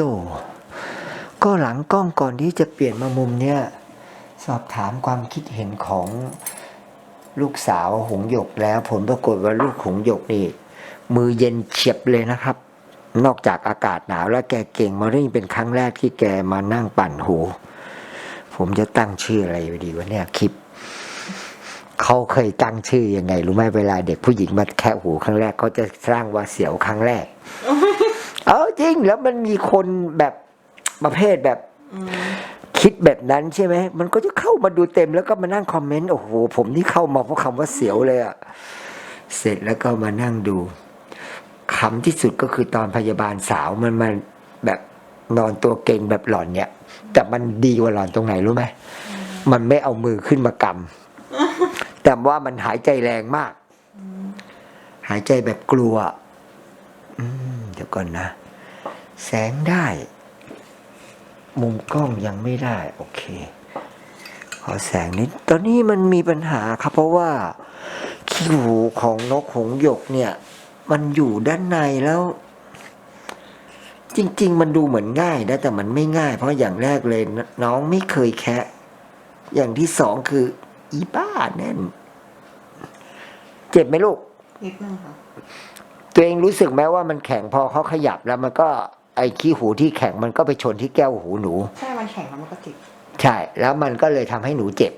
โจ ก็หลังกล้องก่อนที่จะเปลี่ยนมามุมเนี้ยสอบถามความคิดเห็นของลูกสาวหงหยกแล้วผลปรากฏว่าลูกหงหยกนี่ มือเย็นเฉียบเลยนะครับ นอกจากอากาศหนาวแล้วแกเก่งมาเรื่องเป็นครั้งแรกที่แกมานั่งปั่นหู ผมจะตั้งชื่ออะไรไปดีวะเนี่ยคลิปเขาเคยตั้งชื่อยังไง รู้ไหมเวลาเด็กผู้หญิงมาแคะหูครั้งแรกเขาจะสร้างว่าเสียวครั้งแรก เออจริงแล้วมันมีคนแบบประเภทแบบคิดแบบนั้นใช่ไหม มันก็จะเข้ามาดูเต็มแล้วก็มานั่งคอมเมนต์ โอ้โห ผมนี่เข้ามาเพราะคำว่าเสียวเลยอะเสร็จแล้วก็มานั่งดูคำที่สุดก็คือตอนพยาบาลสาวมันมันแบบนอนตัวเก่งแบบหล่อนเนี่ย แต่มันดีกว่าหล่อนตรงไหนรู้ไหม มันไม่เอามือขึ้นมากำแต่ว่ามันหายใจแรงมาก หายใจแบบกลัว ดี๋ยวก่อนนะ แสงได้ มุมกล้องยังไม่ได้ โอเค ขอแสงนิด ตอนนี้มันมีปัญหาครับ เพราะว่าขี้หูของนกหงส์หยกเนี่ย มันอยู่ด้านในแล้ว จริง ๆ มันดูเหมือนง่ายนะแต่มันไม่ง่าย เพราะอย่างแรกเลยนน้องไม่เคยแคะอย่างที่สองคือ อีบ้าแน่น เจ็บไหมลูกนิดนึงค่ะ ตัวเองรู้สึกไหมว่ามันแข็งพอเขาขยับแล้วมันก็ไอ้ขี้หูที่แข็งมันก็ไปชนที่แก้วหูหนู ใช่ มันแข็งแล้วมันก็จิกใช่ แล้วมันก็เลยทำให้หนูเจ็บ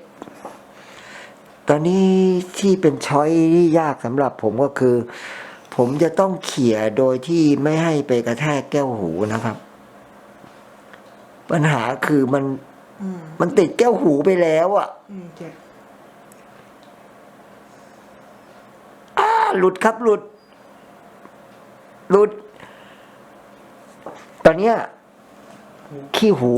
ตอนนี้ที่เป็นช้อยที่ยากสำหรับผมก็คือ ผมจะต้องเขี่ยโดยที่ไม่ให้ไปกระแทกแก้วหูนะครับ ปัญหาคือมันอืมมันติดแก้วหูไปแล้วอะอืมเจ็บอ่าหลุดครับหลุด หลุด ตอนเนี้ยขี้หู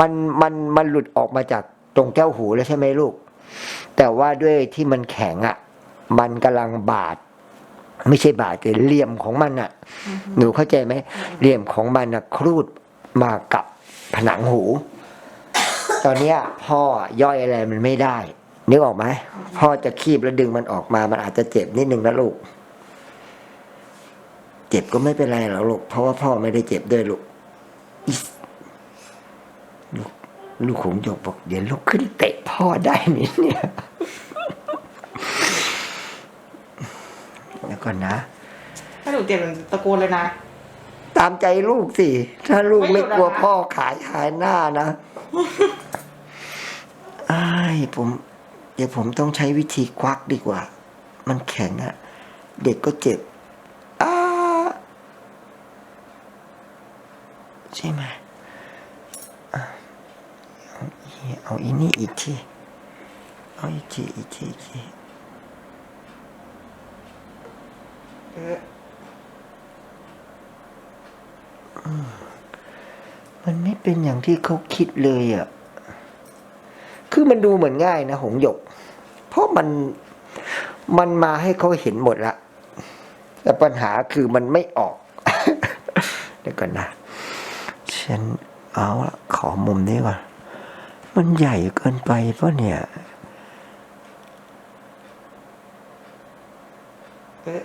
มันมันมันหลุดออกมาจากตรงแก้วหูแล้วใช่ไหมลูก แต่ว่าด้วยที่มันแข็งอะ่ะ มันกำลังบาด ไม่ใช่บาดแต่เหลี่ยมของมันอะ่ะ หนูเข้าใจไหมเหลี่ยมของมันอะครูดมากับผนังหู ตอนเนี้ยพ่อย่อยอะไรมันไม่ได้นึกออกไหมพ่อจะคีบแล้วดึงมันออกมา มันอาจจะเจ็บนิดนึงนะลูก เจ็บก็ไม่เป็นไรหรอกลูกเพราะว่าพ่อไม่ได้เจ็บด้วยลูกอิ๊สลูกลูกของหยกบอกเดี๋ยวลุกขึ้นเตะพ่อได้ไหมเนี่ยแล้วก่อนนะ ถ้าหนูเจ็บมันตะโกนเลยนะ ตามใจลูกสิ ถ้าลูกไม่ไม่หยุดกลัวเหรอคะพ่อขายหายหน้านะอ้ายผม เดี๋ยวผมต้องใช้วิธีควักดีกว่า มันแข็งอะเด็กก็เจ็บอ้า ใช่ไหมเอาอีเอาอีนี่อีกที เอาอีกทีอีกทีอีกทีมันไม่เป็นอย่างที่เขาคิดเลยอะ่ะ คือมันดูเหมือนง่ายนะหงหยก เพราะมันมันมาให้เขาเห็นหมดละ แต่ปัญหาคือมันไม่ออก เดี๋ยวก่อนนะ ฉันเอาละขอมุมนี้ก่อน มันใหญ่เกินไปปะเนี่ยเออ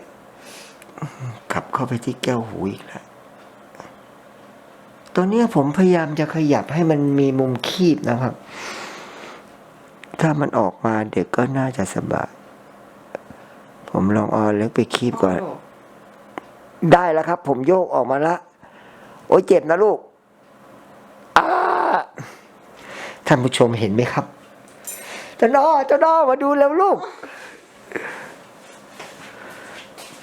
กลับเข้าไปที่แก้วหูอีกแล้วตัวเนี้ยผมพยายามจะขยับให้มันมีมุมคีบนะครับ ถ้ามันออกมาเด็กก็น่าจะสบาย ผมลองเอาเล็กไปคีบก่อนโได้แล้วครับ ผมโยกออกมาละ โอ้ยเจ็บนะลูกอ้า ท่านผู้ชมเห็นไหมครับเจ้าน้อเจ้าน้อมาดูแล้วลูก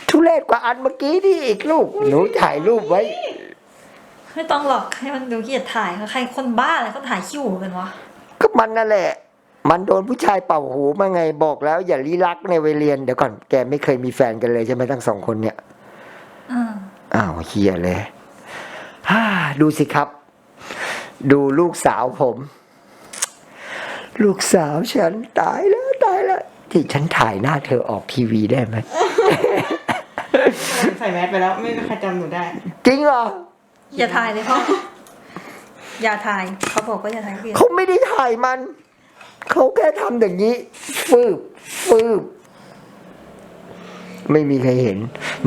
ทุเรศกว่าอันเมื่อกี้นี่อีกลูก หนูถ่ายรูปไว้ ไม่ต้องหรอกให้มันดูเกียดถ่ายใครคนบ้าอะไรเขาถ่ายขี้หูกันวะก็มันนั่นแหละ มันโดนผู้ชายเป่าหูมาไงบอกแล้ว อย่าลี้ลักในวัยเรียนเดี๋ยวก่อนแกไม่เคยมีแฟนกันเลยใช่ไหมทั้งสองคนเนี่ยอืมอ้าวเฮียเลยฮ่าดูสิครับ ดูลูกสาวผม ลูกสาวฉันตายแล้วตายแล้วที่ฉันถ่ายหน้าเธอออกทีวีได้ไหมใส่แมสไปแล้วไม่มีใครจำหนูได้ จริงเหรอ อย่าถ่ายเลยพ่ออย่าถ่ายเขาบอกว่าอย่าถ่ายเกียดเขาไม่ได้ถ่ายมัน เขาแค่ทำอย่างนี้ฟืบฟืบ ไม่มีใครเห็น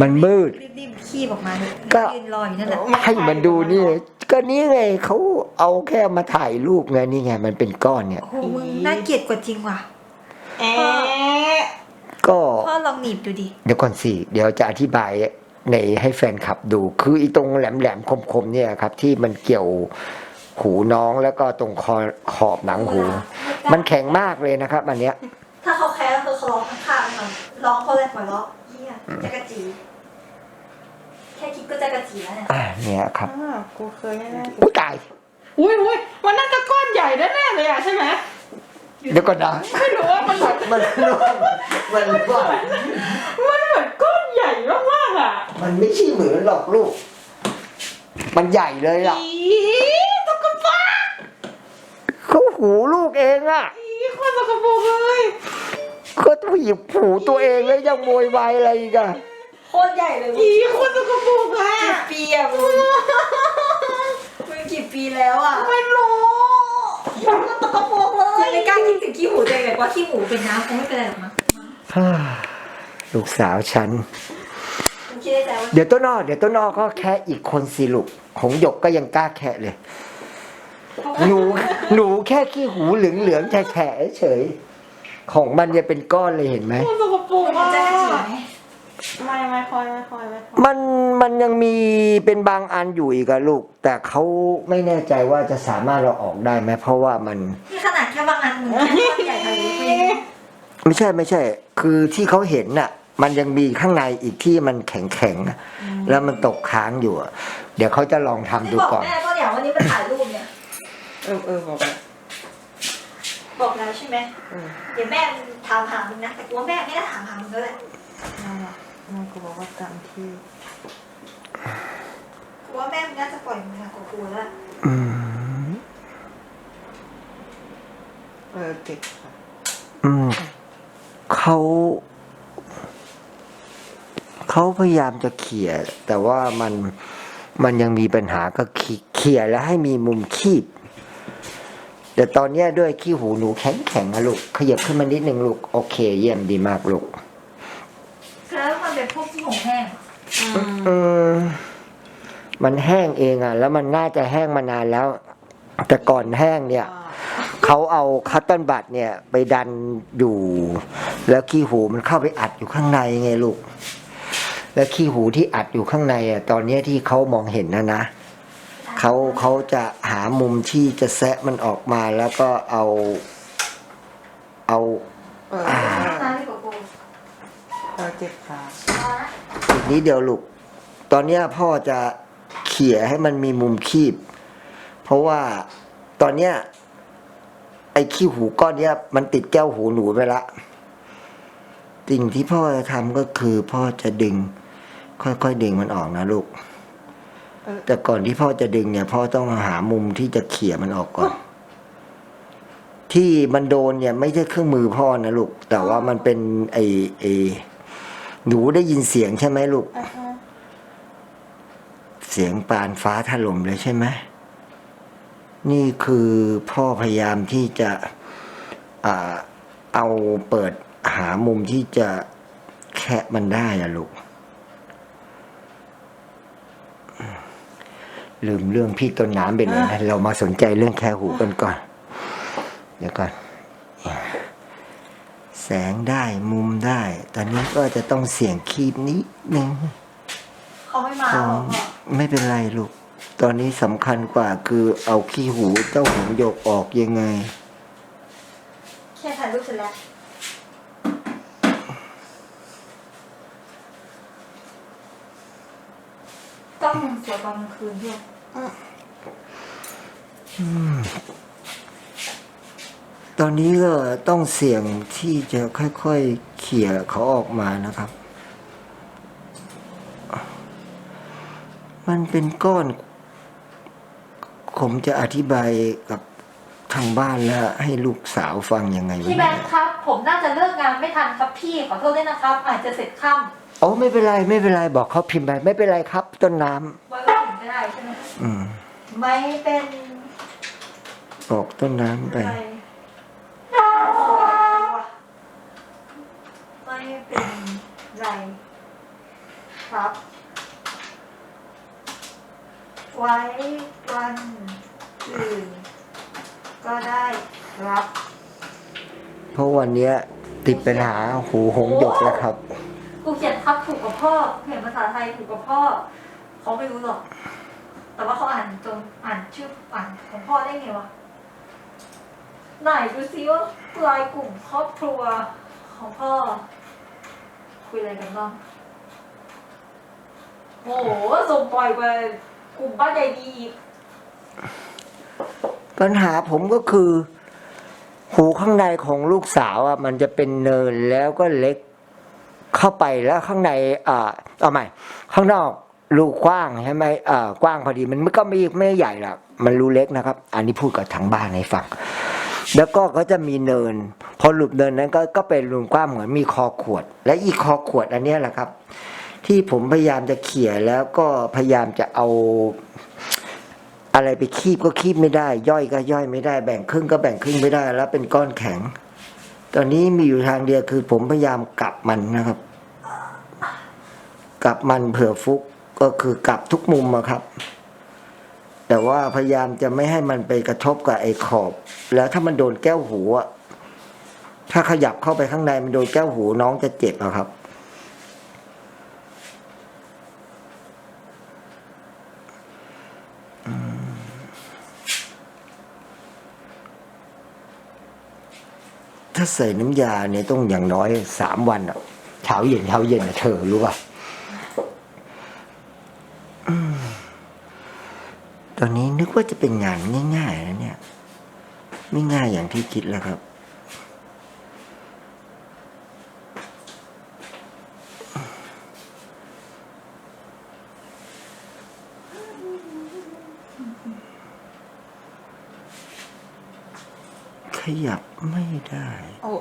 มันมืด รีบๆขี้ออกมาเถอะก็ ยืนรออยู่นั่นแหละให้มันดูนี่ ก็นี่ไงเขาเอาแค่มาถ่ายรูปไงนี่ไงมันเป็นก้อนเนี่ย โอ้โหมึงน่าเกลียดกว่าจริงว่ะแอะก็พ่อลองหนีบดูดิ เดี๋ยวก่อนสิเดี๋ยวจะอธิบายในให้แฟนคลับดู คืออีตรงแหลมแหลมคมคมๆเนี่ยครับ ที่มันเกี่ยวหูน้องแล้วก็ตรงคอขอบหนังหู มันแข็งมากเลยนะครับอันเนี้ย ถ้าเขาแคร์ก็คือเขาร้องข้างๆมันร้องเขาเลยหัวเราะเฮีย จักรจี แค่คิดก็จักรจีแล้วเนี่ยอ่าเนี่ยครับอ้าวกูเคยแน่อุ้ยตายๆอุ้ยอุ้ยมันน่าจะก้อนใหญ่แน่ๆเลยอะใช่ไหมเดี๋ยวก่อนนะไม่รู้ว่ามันเหมือนมันมันว่ามันเหมือนก้อนใหญ่มากๆอะ มันไม่ใช่เหมือนหรอกลูก มันใหญ่เลยล่ะอีตกกระปรกเขาหูลูกเองอะอีโคนตกกระปรกเลย ก็ต้องหยิบหูตัวเองแล้วยังโวยวายอะไรอีกอะโคตรใหญ่เลยมึอีงโคนตกกระปรกอะกี่ปีอะมึงมึงกี่ปีแล้วอะไม่รู้มันก็ตกกระโปรงเลยไม่กล้าคิดถึงขี้หูตัวเองเลยว่าขี้หูเป็นน้ำคงไม่เป็นไรหรอกมั้งฮ่าลูกสาวฉัน มึงคิดในใจว่าเดี๋ยวต้นนอเดี๋ยวต้นนอก็แค่อีกคนสิลูกของหยกก็ยังกล้าแค่เลย หนูหนูแค่ขี้หูเหลืองเหลืองๆแฉะๆเฉย ของมันจะเป็นก้อนเลยเห็นไหมโคนตกกระปรกมึอะงจักรจีไหมไม่ไม่ค่อยไม่ค่อยไม่ค่อยมันมันยังมีเป็นบางอันอยู่อีกอะลูก แต่เขาไม่แน่ใจว่าจะสามารถเราออกได้ไหมเพราะว่ามัน นี่ขนาดแค่บางอันมึงแค่ก้อนใหญ่ทะลุไปเลยไม่ใช่ไม่ใช่ คือที่เขาเห็นน่ะ มันยังมีข้างในอีกที่มันแข็งแข็งๆอะแล้วมันตกค้างอยู่อะเดี๋ยวเขาจะลองทำนี่ดูบอกก่อน แม่ก็อย่างวันนี้มันถ่ายรูปเนี่ย เออเออบอกเลย บอกแล้วใช่ไหมเออเดี๋ยวแม่ถามหามึงนะแต่กลัวแม่ไม่ได้ถามหามึงแล้วแหละนั่นแหละแม่กูบอกว่าจำที่กลัวแม่มึงน่าจะปล่อยมึงนะกลัวแล้วอืมเออเจ็บค่ะอืมเขาเขาพยายามจะเขี่ยแต่ว่ามันมันยังมีปัญหาก็ขีเขี่ยแล้วให้มีมุมคีบ แต่ตอนเนี้ยด้วยขี้หูหนูแข็งแข็งๆอะลูก ขยับขึ้นมานิดนึงลูก โอเค เยี่ยมดีมากลูก แล้วมันเป็นพวกที่หงแห้งอืมมันแห้งเองอะ แล้วมันน่าจะแห้งมานานแล้ว แต่ก่อนแห้งเนี่ย เขาเอาคัตเติ้ลบัตเนี่ย ไปดันอยู่ แล้วขี้หูมันเข้าไปอัดอยู่ข้างในไงลูก แล้วขี้หูที่อัดอยู่ข้างในอะ ตอนเนี้ยที่เขามองเห็นนะนะ เขาเขาจะหามุมที่จะแซะมันออกมาแล้วก็เอาเอาเอออ่าน้ำที่กลัวเออเจ็บขาเอานะอีกนิดเดียวลูก ตอนเนี้ยพ่อจะเขี่ยให้มันมีมุมคีบ เพราะว่าตอนเนี้ยไอ้ขี้หูก้อนเนี้ยมันติดแก้วหูหนูไปละสิ่งที่พ่อจะทำก็คือพ่อจะดึง ค่อยๆดึงมันออกนะลูกเออ แต่ก่อนที่พ่อจะดึงเนี่ยพ่อต้องหามุมที่จะเขี่ยมันออกก่อน ที่มันโดนเนี่ยไม่ใช่เครื่องมือพ่อนะลูก แต่ว่ามันเป็นไอ้ไอ้หนูได้ยินเสียงใช่ไหมลูกอ่าฮะเสียงปานฟ้าถล่มเลยใช่ไหมนี่คือพ่อพยายามที่จะอ่าเอาเปิดหามุมที่จะแคะมันได้อะลูก ลืมเรื่องพี่ต้นน้ำไปเลยนะเรามาสนใจเรื่องแค่หูกันก่อน เดี๋ยวก่อน แสงได้มุมได้ ตอนนี้ก็จะต้องเสี่ยงคีบนิดนึงเขาไม่มาอ๋หอรอกพ่อไม่เป็นไรลูก ตอนนี้สำคัญกว่าคือเอาขี้หูเจ้าหงหยกออกยังไง แค่ถ่ายรูปเสร็จแล้ว ต้องมุมส วยตอนกลางคืนด้วยตอนนี้ก็ต้องเสี่ยงที่จะค่อยๆเขี่ยเขาออกมานะครับ มันเป็นก้อน ผมจะอธิบายกับทางบ้านแล้วให้ลูกสาวฟังยังไงวะพี่แบเนี่งยค์ครับ ผมน่าจะเลิกงานไม่ทันครับพี่ขอโทษด้วยนะครับ อาจจะเสร็จค่อ๋ อไม่เป็นไรไม่เป็นไรบอกเขาพิมพ์ไปไม่เป็นไรครับ ต้นน้ำไว้ก็ถึงก็ได้ใช่ไหมำอืมไม่เป็นบอกต้นน้ำไปไรไม่เป็นไรครับ ไว้วันอื่นก็ได้รับ เพราะวันเนี้ยติดปัญหาหูหงหยกแล้วครับกู เขียนทับถูกกับพ่อเขียนภาษาไทยถูกกับพ่อเขาไม่รู้หรอก แต่ว่าเขาอ่านจนอ่านชื่ออ่านของพ่อได้ไงวะไหนดูซิว่าลายกลุ่มครอบครัวของพ่อ คุยอะไรกันบ้างโอ้โหส่งปล่อยไปกลุ่มบ้านใหญ่ดีอีกปัญหาผมก็คือ หูข้างในของลูกสาวอะ มันจะเป็นเนินแล้วก็เล็ก เข้าไปแล้วข้างในอ่าเอาใหม่ ข้างนอกรูกว้างใช่ไหมอ่ากว้างพอดีมันก็ไม่ไม่ใหญ่หรอกมันรูเล็กนะครับ อันนี้พูดกับทางบ้านให้ฟังแล้วก็ก็จะมีเนิน พอหลุดเนินนั้นก็ก็เป็นรูกว้างเหมือนมีคอขวด และอีกคอขวดอันนี้แหละครับ ที่ผมพยายามจะเขี่ยแล้วก็พยายามจะเอาอะไรไปคีบก็คีบไม่ได้ ย่อยก็ย่อยไม่ได้ แบ่งครึ่งก็แบ่งครึ่งไม่ได้ แล้วเป็นก้อนแข็ง ตอนนี้มีอยู่ทางเดียวคือผมพยายามกลับมันนะครับ กลับมันเผื่อฟุกก็คือกลับทุกมุมอะครับ แต่ว่าพยายามจะไม่ให้มันไปกระทบกับไอ้ขอบ แล้วถ้ามันโดนแก้วหูอะถ้าขยับเข้าไปข้างในมันโดนแก้วหูน้องจะเจ็บอะครับ ถ้าใส่น้ำยาเนี่ยต้องอย่างน้อยสามวันอะเช้าเย็นเช้าเย็นอะเธอรู้ป่ะตอนนี้นึกว่าจะเป็นงานง่ายๆนะเนี่ย ไม่ง่ายอย่างที่คิดแล้วครับ ขยับไม่ได้โอ้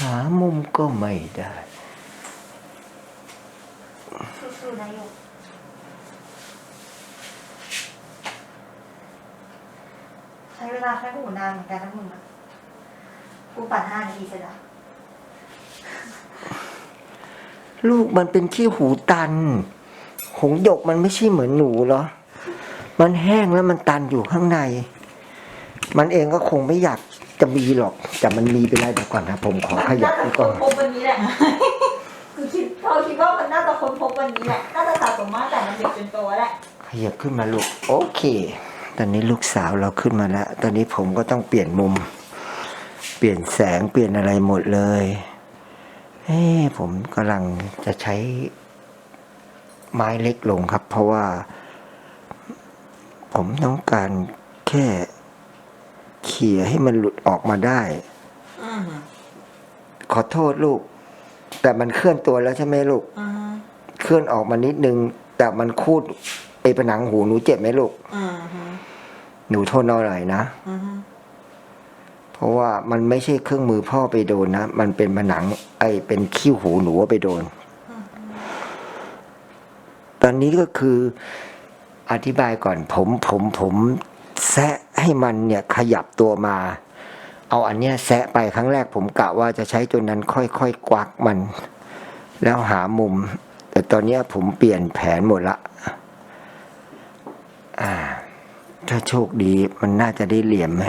หามุมก็ไม่ได้สู้ๆนายกใช้เวลาแค่หูนานเหมือนกันนะมึงอะกูปั่นห้านาทีเสร็จแล้วลูกมันเป็นขี้หูตัน หงหยกมันไม่ใช่เหมือนหนูเหรอ มันแห้งแล้วมันตันอยู่ข้างใน มันเองก็คงไม่อยากจะมีหรอก แต่มันมีไปแล้วเดี๋ยวก่อนนะผมขอขยับน่านี่จะก่ค้อนนพบวันนี้แหละคือคิดเราคิดว่ามันน่าจะค้นพบวันนี้แหละ น่าจะสะสมมาแต่มันเด็กจนโตแล้วขยับขึ้นมาลูก โอเค ตอนนี้ลูกสาวเราขึ้นมาแล้ว ตอนนี้ผมก็ต้องเปลี่ยนมุม เปลี่ยนแสงเปลี่ยนอะไรหมดเลยเฮ้ผมกำลังจะใช้ไม้เล็กลงครับ เพราะว่า ผมต้องการแค่ เขี่ยให้มันหลุดออกมาได้ อืมขอโทษลูก แต่มันเคลื่อนตัวแล้วใช่ไหมลูก อืมเคลื่อนออกมานิดนึง แต่มันคูดไอ้ผนังหูหนูเจ็บไหมลูก อืมหนูโทษเอาหน่อยนะ อืมเพราะว่ามันไม่ใช่เครื่องมือพ่อไปโดนนะ มันเป็นผนัง ไอ้เป็นขี้หูหนูว่าไปโดน ตอนนี้ก็คืออธิบายก่อนผมผมผม แซะให้มันเนี่ยขยับตัวมา เอาอันเนี้ยแซะไปครั้งแรกผมกะว่าจะใช้จนนั้นค่อยๆกวักมัน แล้วหามุม แต่ตอนเนี้ยผมเปลี่ยนแผนหมดละอ่า ถ้าโชคดีมันน่าจะได้เหลี่ยมไหม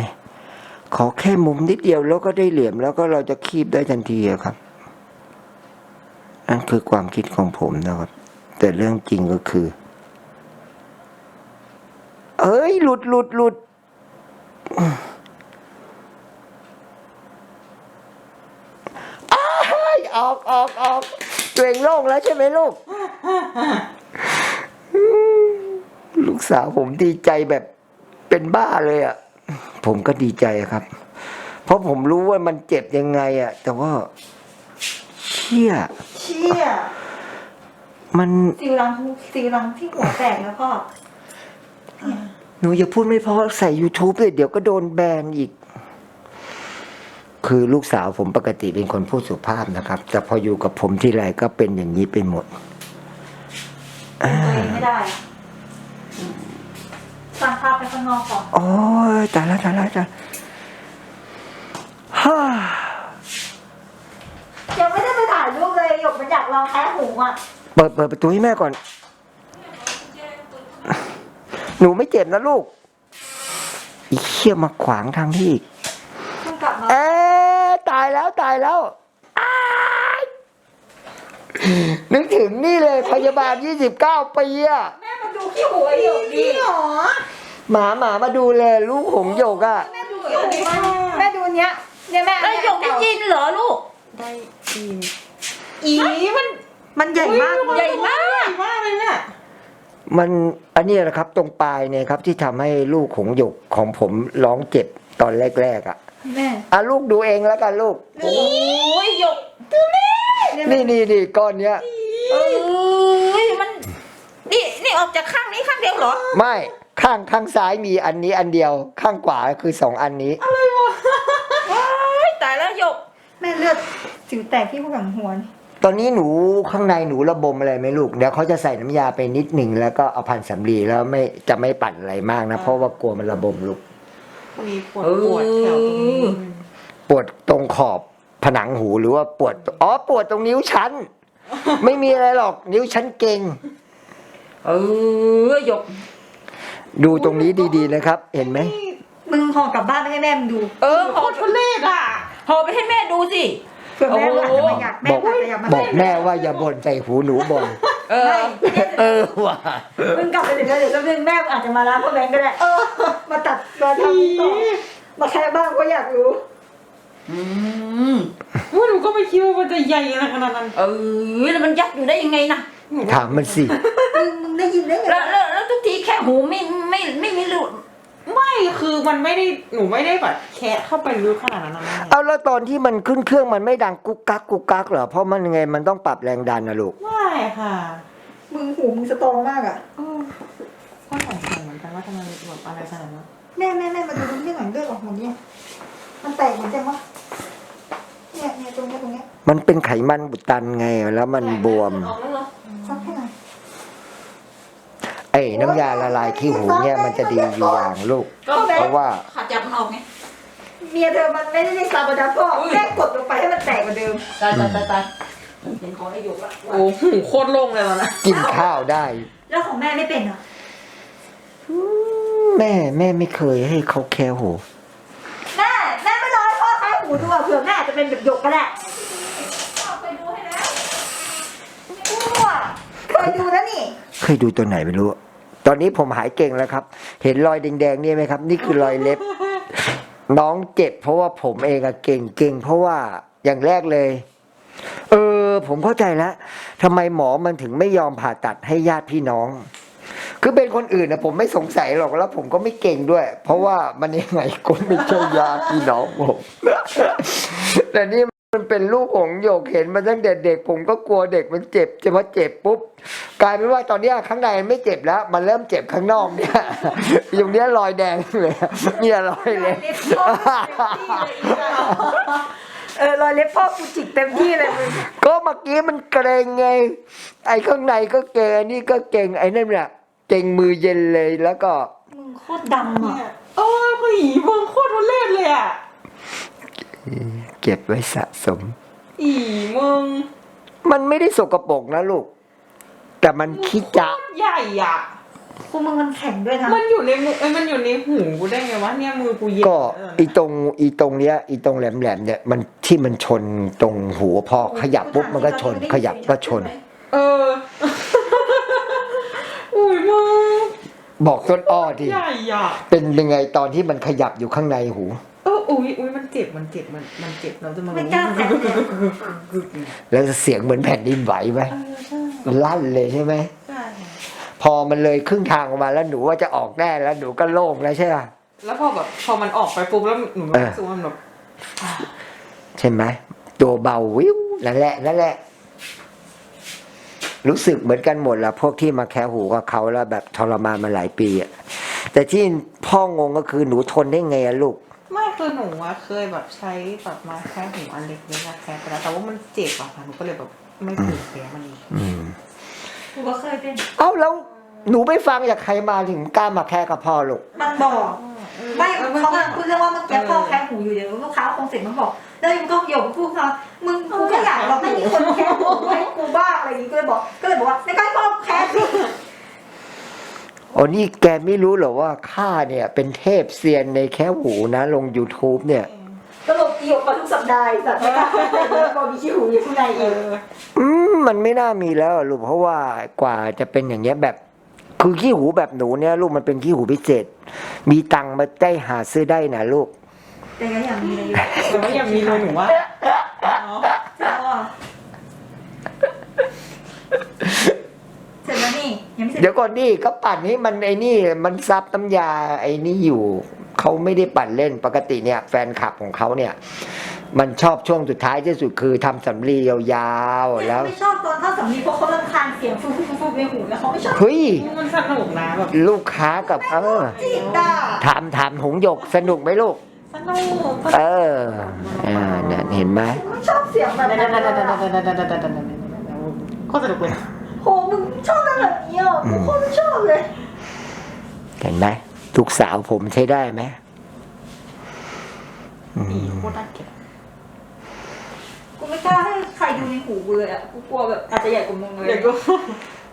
ขอแค่มุมนิดเดียวแล้วก็ได้เหลี่ยม แล้วก็เราจะคีบได้ทันทีครับนั่นคือความคิดของผมนะครับ แต่เรื่องจริงก็คือ เอ้ย หลุดหลุดหลุดอ้ายออกออกออกตัวเองโล่งแล้วใช่ไหมลูก ลูกสาวผมดีใจแบบเป็นบ้าเลยอะ่ะ ผมก็ดีใจครับ เพราะผมรู้ว่ามันเจ็บยังไงอะ่ะ แต่ว่าเชี่ยเชี่ยมันสิวรังสิวรังที่หัวแตกแล้วพ่อ หนูอย่าพูดไม่เพราะใส่ YouTube เลยเดี๋ยวก็โดนแบนอีก คือลูกสาวผมปกติเป็นคนพูดสุภาพนะครับ แต่พออยู่กับผมที่ไรก็เป็นอย่างนี้ไปหมดตัวเองไม่ได้อะสร้างภาพไปข้างนอกก่อนโอ้ยตายแล้วตายแล้วตายฮ่ายังไม่ได้ไปถ่ายรูปเลยหยกมันอยากลองแพ้หูอะ เปิดเปิดประตูให้แม่ก่อน หนูไม่เจ็บนะลูก อีเขี้ยมาขวางทางที่เพิ่งกลับมาเอ๊ะตายแล้วตายแล้วอ้ายนึกถึงนี่เลยพยาบาล 29 ปีอะแม่มาดูขี้หัวอยู่ดิหรอหมาหมามาดูเลยลูกหงส์หยกอะแม่ดูขี้หัวแม่ดูเนี้ยเนี่ยแม่แล้วหยกได้ยินเหรอลูก ได้ยินอีมันมันใหญ่มากใหญ่มาก ใหญ่มากเลยเนี่ย มันอันนี้แหละครับตรงปลายเนี่ยครับที่ทำให้ลูกหงส์หยกของผมร้องเจ็บตอนแรกๆอะแม่อะลูกดูเองแล้วกันลูกโอ้ยหยกนี่นี่นี่ก้อนเนี้ยเอ้ยมันนี่นี่ออกจากข้างนี้ข้างเดียวเหรอ ไม่ข้างข้างซ้ายมีอันนี้อันเดียวข้างขวาคือสองอันนี้ว้ายตายแล้วหยกแม่เลือดสิวแตกที่หัวหัวนี่ ตอนนี้หนูข้างในหนูระบมอะไรไหมลูกเดี๋ยวเขาจะใส่น้ำยาไปนิดหนึ่งแล้วก็เอาพันสำลีแล้วไม่จะไม่ปั่นอะไรมากนะ เพราะว่ากลัวมันระบมลูก มีปวดปวดแถวตรงนี้ปวดตรงขอบผนังหูหรือว่าปวดอ๋อปวดตรงนิ้วชั้น ไม่มีอะไรหรอกนิ้วชั้นเก่ง เออหยก ดูตรงนี้ดีๆนะครับ เห็นไหมมึงห่อกลับบ้านไปให้แม่มึงดู เออโคห่อตรทุเรศอะห่อไปให้แม่ดูสิ เผื่อแม่อาจจะมาอยากแม่บอกอาจจะอยากมาบอกแม่ว่าอย่าบ่นใส่หูหนูบ่นเออเออว่ะมึงกลับไปเดี๋ยวเดี๋ยวแป๊บนึงแม่อาจจะมารับพ่อแบงค์ก็ได้ เออ มาตัดมาทำต่อมาแค่บ้างก็อยากรู้อืมว่าหนูก็ไม่คิดว่ามันจะใหญ่อะไรขนาดนั้น เออแล้วมันยัดอยู่ได้ยังไงนะถามมันสิมึงมึงได้ยินได้ไงแล้วแล้วแล้วทุกทีแค่หูไม่ไม่ไม่มีรู ไม่คือมันไม่ได้หนูไม่ได้แบบแคะเข้าไปลึกขนาดนั้นนะแม่เอาแล้วตอนที่มันขึ้นเครื่องมันไม่ดังกุกกักกุกกักเหรอเพราะมันยังไงมันต้องปรับแรงดันนะลูก ไม่ค่ะมึงหูมึงสตรองมากอะเออก็สงสัยเหมือนกันว่าทำไมแบบอะไรขนาดนั้นแม่แม่แม่มาดูตรงนี้หน่อยเลือดออกหมดเนี่ย มันแตกเหมือนกันวะเนี่ยเนี่ยตรงเนี้ยตรงเนี้ยมันเป็นไขมันอุดตันไงแล้วมันบวม ออกแล้วเหรอ ซักให้หน่อย ไอ้น้ำยาละลายขี้หูเนี่ยมันจะดีอยู่อย่างลูก ก็เพราะว่าขาจับมันออกไงเมียเธอมันไม่ได้เรียกซาบะดาพ่อแม่กดลงไปให้มันแตกกว่าเดิมตายตายตายตายเห็นของไอ้หยกละโอ้หูโคตรโล่งเลยแล้วนะกินข้าวได้ แล้วของแม่ไม่เป็นเหรอแม่แม่ไม่เคยให้เขาแค่หู แม่แม่ไม่รอให้พ่อคล้ายหูดูอะเผื่อแม่อาจจะเป็นแบบหยกก็ได้ไปดูให้แล้วมั่วเคยดูแล้วนี่ เคยดูตัวไหนไม่รู้ ตอนนี้ผมหายเก่งแล้วครับ เห็นรอยแดงๆนี่ไหมครับ นี่คือรอยเล็บ น้องเจ็บเพราะว่าผมเองอะเก่งเก่งเพราะว่าอย่างแรกเลย เออ ผมเข้าใจแล้วทำไมหมอมันถึงไม่ยอมผ่าตัดให้ญาติพี่น้อง คือเป็นคนอื่นนะผมไม่สงสัยหรอกแล้วผมก็ไม่เก่งด้วย เพราะว่ามันยังไงก็ไม่ใช่ญาติพี่น้องผมแต่นี่ มันเป็นลูกของโยกเห็นมาตั้งแต่เด็กผมก็กลัวเด็กมันเจ็บจะมาเจ็บปุ๊บกลายเป็นว่าตอนเนี้ยข้างในไม่เจ็บแล้ว มันเริ่มเจ็บข้างนอกเนี่ยอยู่เนี้ยรอยแดงเลยเนี่ยรอยเลยเออรอยเล็บพ่อกูจิกเต็มที่เลยมึงก็เมื่อกี้มันเกรงไง ไอ้ข้างในก็เกรงอันนี้ก็เกรงไอ้นั่นแหละเกรงมือเย็นเลยแล้วก็มึงโคตรดำอะเนี่ยเออผู้หญิงมึงโคตรทุเรศเลยอะ เก็บไว้สะสม อีมึง มันไม่ได้สกปรกนะลูก แต่มันขี้จะโคตรใหญ่อะกูมึงมันแข็งด้วยนะมันอยู่ในมือเอ้ยมันอยู่ในหูกูได้ไงวะเนี่ยมือกูเย็นก็เอออีตรงอีตรงเนี้ยอีตรงแหลมๆเนี่ยมันที่มันชนตรงหัวพอขยับปุ๊บมันก็ชน ขยับก็ชน เออ อุ้ยมึงบอกต้นอ้อดิใหญ่อะเป็นยังไงตอนที่มันขยับอยู่ข้างในหูเอออุ้ยอุ้ยมันเจ็บมันเจ็บมันมันเจ็บเราจะมาไม่กล้าแตะเลย แล้วเสียงเหมือนแผ่นดินไหวไหมเออใช่ลั่นเลยใช่ไหม ใช่พอมันเลยครึ่งทางออกมาแล้วหนูว่าจะออกแน่แล้วหนูก็โล่งแล้วใช่ไหมแล้วพอแบบพอมันออกไปปุ๊บแล้วหนูเออ รู้สึกว่ามันแบบใช่ไหมตัวเบาวิวนั่นแหละนั่นแหละ รู้สึกเหมือนกันหมดละพวกที่มาแคะหูกับเขาแล้วแบบทรมานมาหลายปีอะแต่ที่พ่องงก็คือหนูทนได้ไงอะลูก ไม่คือหนูอะเคยแบบใช้แบบมาแค่หูอันเล็กๆอะแค่ไปแล้วแต่ว่ามันเจ็บอะค่ะหนูก็เลยแบบไม่ถึงแพ้มันอีกอืมกูก็เคยเป็นเอ้าแล้วหนูไม่ฟังจากใครมาถึงกล้ามาแค่กับพ่อลูก มันบอกไม่เขามาพูดเรื่องว่าเมื่อกี้พ่อแค่หูอยู่เดี๋ยวลูกค้าคงเสร็จมันบอกแล้วมึงก็หยกพูดมามึงกูก็อยากเราไม่มีคนแค่หูให้กูบ้างอะไรอย่างงี้ก็เลยบอกก็เลยบอกว่าในการพ่ อแค่สิโโอ้นี่แกไม่รู้เหรอว่าข้าเนี่ยเป็นเทพเซียนในแค่หูนะ ลง YouTube เนี่ย ตลกอีออกมาทุกสัปดาห์สัตว์ไม่กล้าพอมีขี้หูอยู่ข้างในเออีกออืมมันไม่น่ามีแล้วอะลูกเพราะว่ากว่าจะเป็นอย่างเงี้ยแบบ คือขี้หูแบบหนูเนี่ยลูกมันเป็นขี้หูพิเศษ มีตังค์มาได้หาซื้อได้นะลูก แต่ก็อย่างมีเลยอยู่แต่ว่ายังมีเลยหนูว่าเนาะ เจ้าอะเสร็จแล้วนี่ยังไม่ เสร็จเดี๋ยวก่อนนี่ก็ปั่นให้มันไอ้นี่มันซับน้ำยาไอ้นี่อยู่เขาไม่ได้ปั่นเล่นปกติเนี่ย แฟนคลับของเขาเนี่ย มันชอบช่วงสุดท้ายที่สุดคือทำสำลียาวๆแล้วเขาไม่ชอบตอนเข้าสำลีเพราะเขารำคาญเสียงฟูฟูฟูในหูแล้วเขาไม่ชอบเฮ้ย มันสนุกนะแบบลูกค้ากับเออจีบด่าถามถามหงหยกสนุกไหมลูก สนุกเอออ่าเนี่ยเห็นไหม ไม่ชอบเสียงแบบนั่นนั้นนั่นนั่นเลยนั่นอะนั่นนั่นนั่นนั่นนั่นนั่นโคตรสนุกเลยโหมึง ชอบกันแบบนี้อะกูโคตรไม่ชอบเลย เห็นไหมลูกสาวผมใช้ได้ไหมอีโคตรน่าเกลียดกูไม่กล้าให้ใครดูในหูกูเลยอะ กูกลัวแบบอาจจะใหญ่กว่ามึงเลยเดี๋ยวกู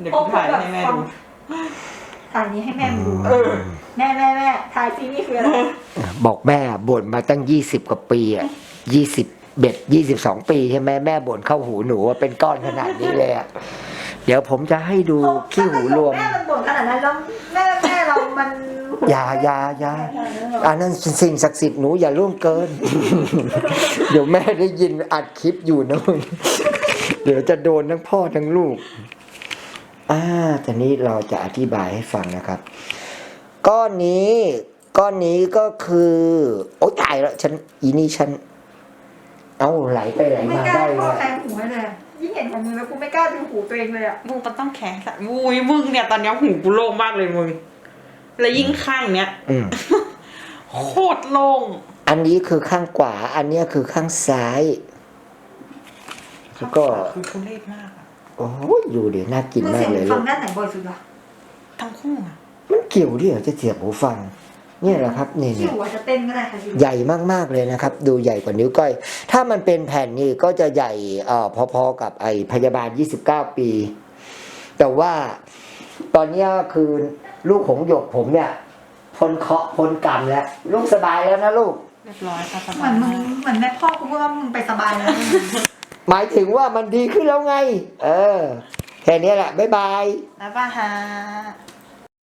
เดี๋ยวกูถ่ายให้แม่ดูถ่ายนี้ให้แม่ดูเออแม่แม่แม่ถ่ายซีนี่คืออะไรบอกแม่บ่นมาตั้งยี่สิบกว่าปีอะยี่สิบเบ็ดยี่สิบสองปีใช่ไหมแม่บ่นเข้าหูหนูว่าเป็นก้อนขนาดนี้เลยอะ เดี๋ยวผมจะให้ดูขี้หูรวม แม่มันบ่นขนาดนั้นแล้วแม่แม่เรา มันอยาอยาอยาอันนั้นสิ่งศักดิ์สิทธิ์หนูอย่าล่วงเกิน เดี๋ยวแม่ได้ยินอัดคลิปอยู่นะมึงเดี๋ยวจะโดนทั้งพ่อทั้งลูก อ่าตอนนี้เราจะอธิบายให้ฟังนะครับ ก้อนนี้ ก้อนนี้ก็คือ โอ้ตายแล้วฉัน อีนี่ฉัน เอาไหลไปไหลไม่มากล้าได้พ่อเลยแทงหูให้เลย ยิ่งเห็นของมึงแล้วกูไม่กล้าดูหูตัวเองเลยอะมึงมันต้องแข็งสัตว์วุ้ยมึงเนี่ยตอนเนี้ยหูกูโล่งมากเลยมึง แล้วยิ่งข้างเนี้ยอืมโคตรโล่งอันนี้คือข้างขวา อันเนี้ยคือข้างซ้าย แล้วก็ คือทุเรศมากอะโอ้ยดูดิน่ากินมึงมาเสีกยงเลยฟัลูงกด้านไหนบ่อยสุดอะทั้งคู่อะมันเกี่ยวด้วยเหรอจะเสียบหูฟัง เนี่ยแหละครับนี่ที่เนี่ยหัวจะเต้นก็ได้ค่ะจริงใหญ่มากๆเลยนะครับ ดูใหญ่กว่านิ้วก้อย ถ้ามันเป็นแผ่นนี่ก็จะใหญ่เอ่อพอๆกับไอพยาบาล 29 ปี แต่ว่าตอนเนี้ยคือลูกของหยกผมเนี่ยพ้นเคราะห์พ้นกรรมแล้ว ลูกสบายแล้วนะลูกเรียบร้อยค่ะสเหบามือยนมึงมากเหมือนแม่พ่อกูพูดว่ามึงไปสบายแล้วหมายถึงว่ามันดีขึ้นแล้วไง เออ แค่นี้แหละ บ๊ายบายแล้วป่ะฮะ